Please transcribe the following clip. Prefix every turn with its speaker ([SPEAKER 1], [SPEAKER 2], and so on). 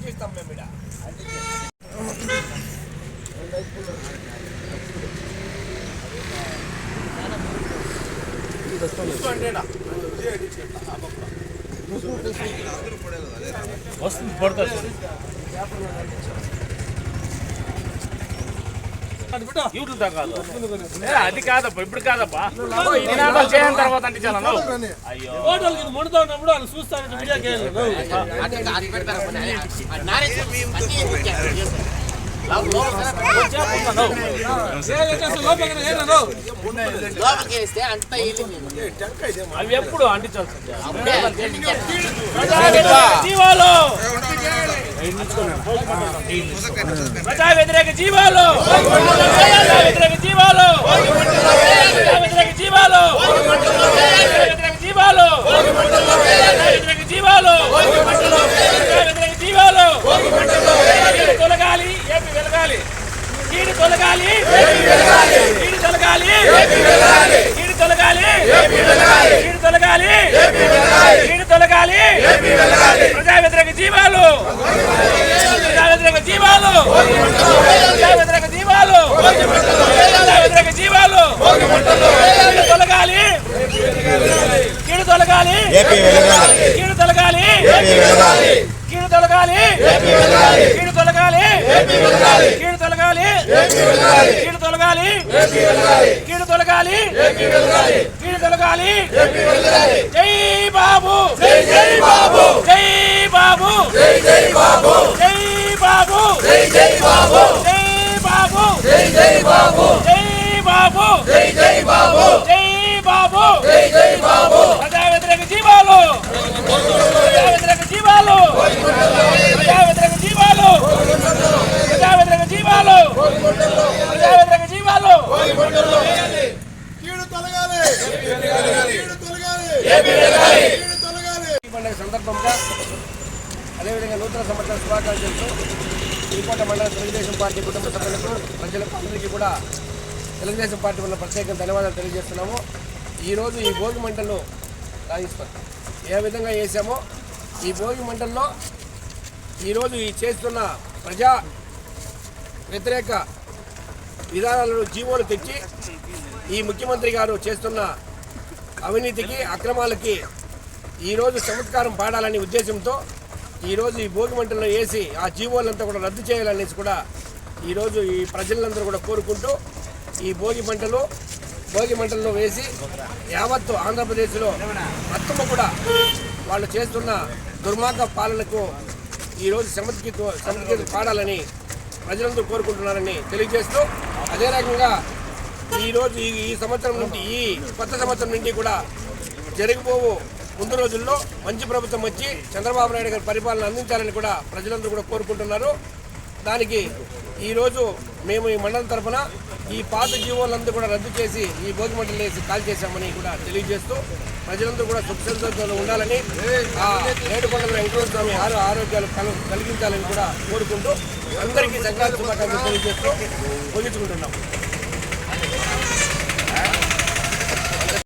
[SPEAKER 1] అందిస్తాం మేము ఇక్కడ.
[SPEAKER 2] వస్తుంది పడుతుంది. అది కాదప్పా ఇప్పుడు కాదప్పా నినాదాలు చేయని తర్వాత అంటే చాలా అయ్యో.
[SPEAKER 3] హోటల్కి ముడతా ఉన్నప్పుడు వాళ్ళు వీడియోకి
[SPEAKER 2] అవి ఎప్పుడు అంటించాల్సిందే? జీవాలు ప్రజా వ్యతిరేక జీవాలు వ్యతిరేక జీవాలు వ్యతిరేక జీవాలు ప్రజా వ్యతిరేక జీవాలు ప్రజా వ్యతిరేక జీవాలు ప్రజా వ్యతిరేక జీవాలు కీడు తొలగాలి ఏపీ వెలగాలి కీడు తొలగాలి. కీడు తొలగాలి. ఏపీ వెలగాలి కీడు తొలగాలి. ఏపీ వెలగాలి కీడు తొలగాలి. కీడు తొలగాలి ప్రజా వ్యతిరేక జీవాలు. ప్రజా వ్యతిరేక జీవాలు. ప్రజా వ్యతిరేక జీవాలు. ప్రజా వ్యతిరేక జీవాలు. కీడు తొలగాలి. కీడు తొలగాలి. కీడు తొలగాలి. కీడు తొలగాలి. కీడు తొలగాలి. కీడు తొలగాలి కీడు తొలగాలి కీడు తొలగాలి కీడు తొలగాలి జై బాబు జై జై బాబు జై బాబు జై బాబు జై బాబు జై బాబు జై బాబు జై జై బాబు జై బాబు జై జై బాబు జై బాబు జై జై బాబు ప్రజా వ్యతిరేక జీవాలు ప్రజా వ్యతిరేక జీవాలు ప్రజా వ్యతిరేక జీవాలు ప్రజా వ్యతిరేక జీవాలు ప్రజా వ్యతిరేక జీవాలు
[SPEAKER 1] కీడు తొలగాలి కీడు తొలగాలి
[SPEAKER 2] ఏపీ వెలగాలి
[SPEAKER 1] కీడు తొలగాలి ఈ పండుగ సందర్భంగా అదేవిధంగా నూతన సంవత్సర శుభాకాంక్షలతో శ్రీకోట మండల తెలుగుదేశం పార్టీ కుటుంబ సభ్యులకు ప్రజలకు అందరికీ కూడా తెలుగుదేశం పార్టీ వల్ల ప్రత్యేక ధన్యవాదాలు తెలియజేస్తున్నాము. ఈరోజు ఈ భోగి మంటలు రాయిస్తాం. ఏ విధంగా వేసామో ఈ భోగి మంటల్లో ఈరోజు ఈ చేస్తున్న ప్రజా వ్యతిరేక విధానాలను జీవోలు తెచ్చి ఈ ముఖ్యమంత్రి గారు చేస్తున్న అవినీతికి అక్రమాలకి ఈరోజు చమత్కారం పాడాలనే ఉద్దేశంతో ఈరోజు ఈ భోగి మంటల్లో వేసి ఆ జీవోలంతా కూడా రద్దు చేయాలనేసి కూడా ఈరోజు ఈ ప్రజలందరూ కూడా కోరుకుంటూ ఈ భోగి మంటలు భోగి మంటల్లో వేసి యావత్తు ఆంధ్రప్రదేశ్లో మొత్తము కూడా వాళ్ళు చేస్తున్న దుర్మార్గ పాలనకు ఈరోజు సమతికి సమతికి పాడాలని ప్రజలందరూ కోరుకుంటున్నారని తెలియజేస్తూ అదే రకంగా ఈరోజు ఈ ఈ సంవత్సరం నుండి ఈ కొత్త సంవత్సరం నుండి కూడా జరగబోవు ముందు రోజుల్లో మంచి ప్రభుత్వం వచ్చి చంద్రబాబు నాయుడు గారి పరిపాలన అందించాలని కూడా ప్రజలందరూ కూడా కోరుకుంటున్నారు. దానికి ఈరోజు మేము ఈ మండలం తరఫున ఈ పాత జీవోలందరూ కూడా రద్దు చేసి ఈ భోగి మండలి వేసి కాల్ చేశామని కూడా తెలియజేస్తూ ప్రజలందరూ కూడా సుఖ ఉండాలని ఆ ఏడుకొండల వెంకటేశ్వర స్వామి ఆరు ఆరోగ్యాలు కలు కలిగించాలని కూడా కోరుకుంటూ అందరికీ సంక్రాంతి శుభాకాంక్షలు తెలియజేస్తూ ముగించుకుంటున్నాం.